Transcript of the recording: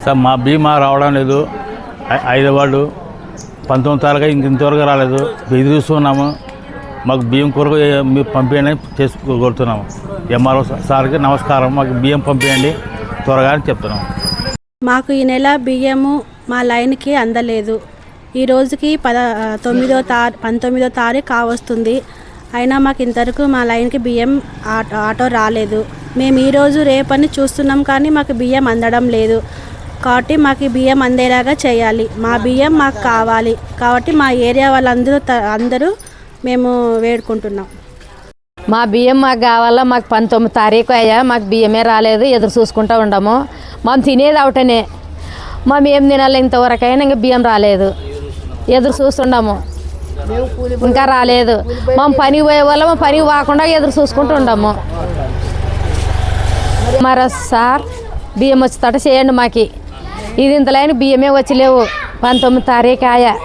Sir మా బీమా రావడం లేదు. ఐదవాళ్ళు పంతొమ్మిది తారీఖు ఇంక ఇంతవరకు రాలేదు. ఎదురు చూస్తున్నాము. మాకు బియ్యం కొరకు మీరు పంపించండి చేసుకో కోరుతున్నాము. ఎంఆర్ఓ సార్కి నమస్కారం. మాకు బియ్యం పంపించండి త్వరగా అని చెప్తున్నాము. మాకు ఈ నెల బియ్యము మా లైన్కి అందలేదు. ఈ రోజుకి పద తొమ్మిదో తారీ పంతొమ్మిదో తారీఖు కావస్తుంది. అయినా మాకు ఇంతవరకు మా లైన్కి బియ్యం ఆటో ఆటో రాలేదు. మేము ఈరోజు రేపని చూస్తున్నాం కానీ మాకు బియ్యం అందడం లేదు. కాబట్టి మాకు బియ్యం అందేలాగా చేయాలి. మా బియ్యం మాకు కావాలి. కాబట్టి మా ఏరియా వాళ్ళందరూ త- అందరూ మేము వేడుకుంటున్నాం. మా బియ్యం మాకు కావాలా? మాకు పంతొమ్మిది తారీఖు అయ్యా. మాకు బియ్యమే రాలేదు. ఎదురు చూసుకుంటూ ఉండము. మనం తినేది అవటనే మేము ఏం తినాలి? ఇంతవరకైనా ఇంకా బియ్యం రాలేదు. ఎదురు చూస్తుండము. ఇంకా రాలేదు. మేము పనికి పోయే వాళ్ళం పనికి పోకుండా ఎదురు చూసుకుంటూ ఉండము. మరో సార్ బియ్యం వచ్చేటట్టు చేయండి మాకి. ఇది ఇంతలైన బియ్యమే వచ్చి లేవు. పంతొమ్మిది తారీఖు ఆయా.